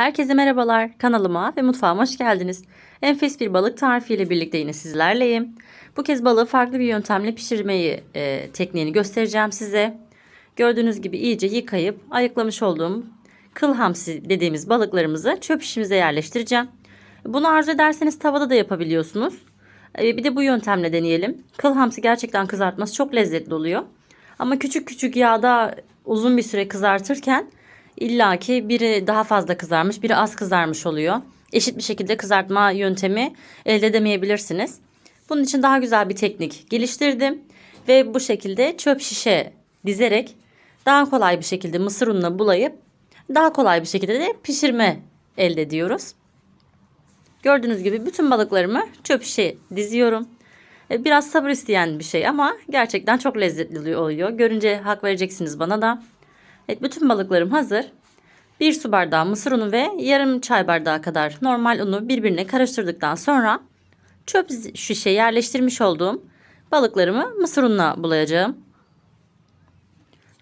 Herkese merhabalar. Kanalıma ve mutfağıma hoş geldiniz. Enfes bir balık tarifiyle birlikte yine sizlerleyim. Bu kez balığı farklı bir yöntemle pişirmeyi e, tekniğini göstereceğim size. Gördüğünüz gibi iyice yıkayıp ayıklamış olduğum kıl hamsi dediğimiz balıklarımızı çöp şişimize yerleştireceğim. Bunu arzu ederseniz tavada da yapabiliyorsunuz. E, bir de bu yöntemle deneyelim. Kıl hamsi gerçekten kızartması çok lezzetli oluyor. Ama küçük küçük yağda uzun bir süre kızartırken illaki biri daha fazla kızarmış, biri az kızarmış oluyor. Eşit bir şekilde kızartma yöntemi elde edemeyebilirsiniz. Bunun için daha güzel bir teknik geliştirdim ve bu şekilde çöp şişe dizerek daha kolay bir şekilde mısır ununa bulayıp daha kolay bir şekilde de pişirme elde ediyoruz. Gördüğünüz gibi bütün balıklarımı çöp şişe diziyorum. E, Biraz sabır isteyen bir şey ama gerçekten çok lezzetli oluyor. Görünce hak vereceksiniz bana da. Evet bütün balıklarım hazır. Bir su bardağı mısır unu ve yarım çay bardağı kadar normal unu birbirine karıştırdıktan sonra çöp şişe yerleştirmiş olduğum balıklarımı mısır ununa bulayacağım.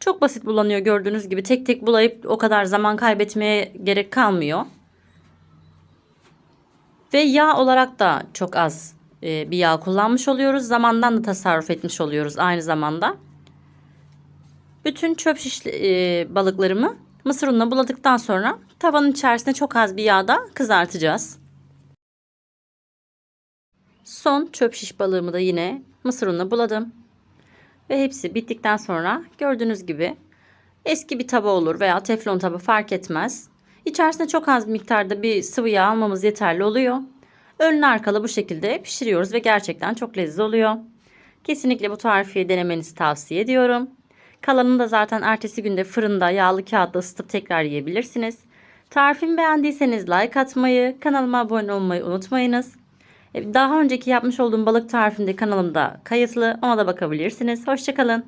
Çok basit bulanıyor gördüğünüz gibi. Tek tek bulayıp o kadar zaman kaybetmeye gerek kalmıyor. Ve yağ olarak da çok az e, bir yağ kullanmış oluyoruz. Zamandan da tasarruf etmiş oluyoruz aynı zamanda. Bütün çöp şiş e, balıklarımı mısır ununa buladıktan sonra tavanın içerisinde çok az bir yağda kızartacağız. Son çöp şiş balığımı da yine mısır ununa buladım. Ve hepsi bittikten sonra gördüğünüz gibi eski bir tava olur veya teflon tava fark etmez. İçerisine çok az miktarda bir sıvı yağ almamız yeterli oluyor. Önlü arkalı bu şekilde pişiriyoruz ve gerçekten çok lezzetli oluyor. Kesinlikle bu tarifi denemenizi tavsiye ediyorum. Kalanını da zaten ertesi günde fırında yağlı kağıtta ısıtıp tekrar yiyebilirsiniz. Tarifimi beğendiyseniz like atmayı, kanalıma abone olmayı unutmayınız. E, Daha önceki yapmış olduğum balık tarifinde kanalımda kayıtlı. Ona da bakabilirsiniz. Hoşçakalın.